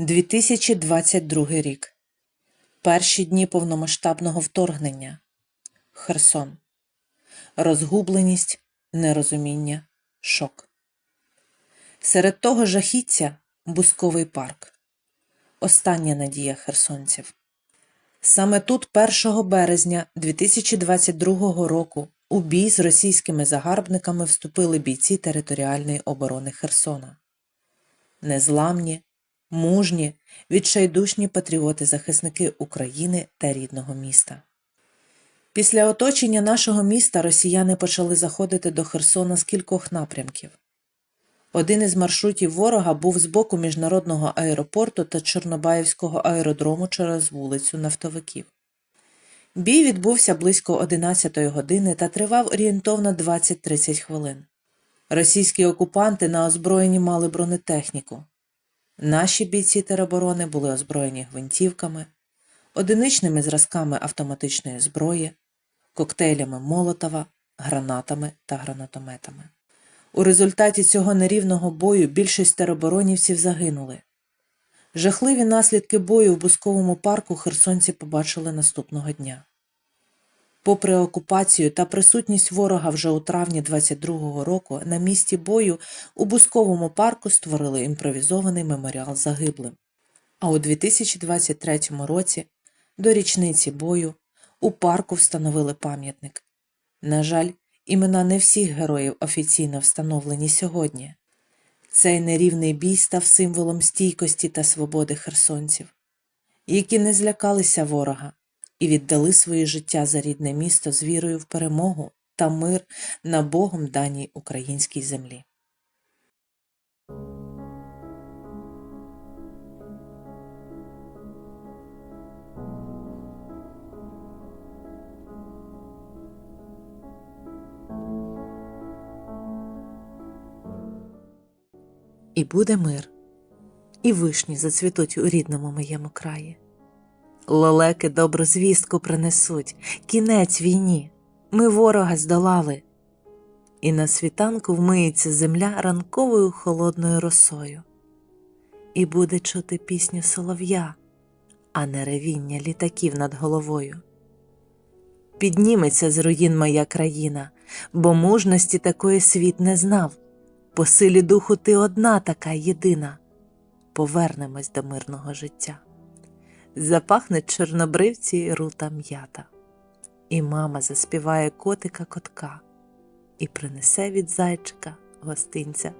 2022 рік. Перші дні повномасштабного вторгнення. Херсон. Розгубленість, нерозуміння, шок. Серед того жахіття Бусковий парк. Остання надія херсонців. Саме тут 1 березня 2022 року у бій з російськими загарбниками вступили бійці територіальної оборони Херсона. Незламні, мужні, відчайдушні патріоти-захисники України та рідного міста. Після оточення нашого міста росіяни почали заходити до Херсона з кількох напрямків. Один із маршрутів ворога був з боку міжнародного аеропорту та Чорнобаївського аеродрому через вулицю Нафтовиків. Бій відбувся близько 11 години та тривав орієнтовно 20-30 хвилин. Російські окупанти на озброєнні мали бронетехніку. Наші бійці тероборони були озброєні гвинтівками, одиничними зразками автоматичної зброї, коктейлями Молотова, гранатами та гранатометами. У результаті цього нерівного бою більшість тероборонівців загинули. Жахливі наслідки бою в Бусковому парку херсонці побачили наступного дня. Попри окупацію та присутність ворога вже у травні 22-го року на місці бою у Бусковому парку створили імпровізований меморіал загиблим. А у 2023 році, до річниці бою, у парку встановили пам'ятник. На жаль, імена не всіх героїв офіційно встановлені сьогодні. Цей нерівний бій став символом стійкості та свободи херсонців, які не злякалися ворога і віддали своє життя за рідне місто з вірою в перемогу та мир на Богом даній українській землі. І буде мир, і вишні зацвітуть у рідному моєму краї. Лелеки добру звістку принесуть, кінець війні, ми ворога здолали. І на світанку вмиється земля ранковою холодною росою, і буде чути пісню солов'я, а не ревіння літаків над головою. Підніметься з руїн моя країна, бо мужності такої світ не знав. По силі духу ти одна така єдина. Повернемось до мирного життя. Запахне чорнобривці рута м'ята, і мама заспіває котика котка і принесе від зайчика гостинця.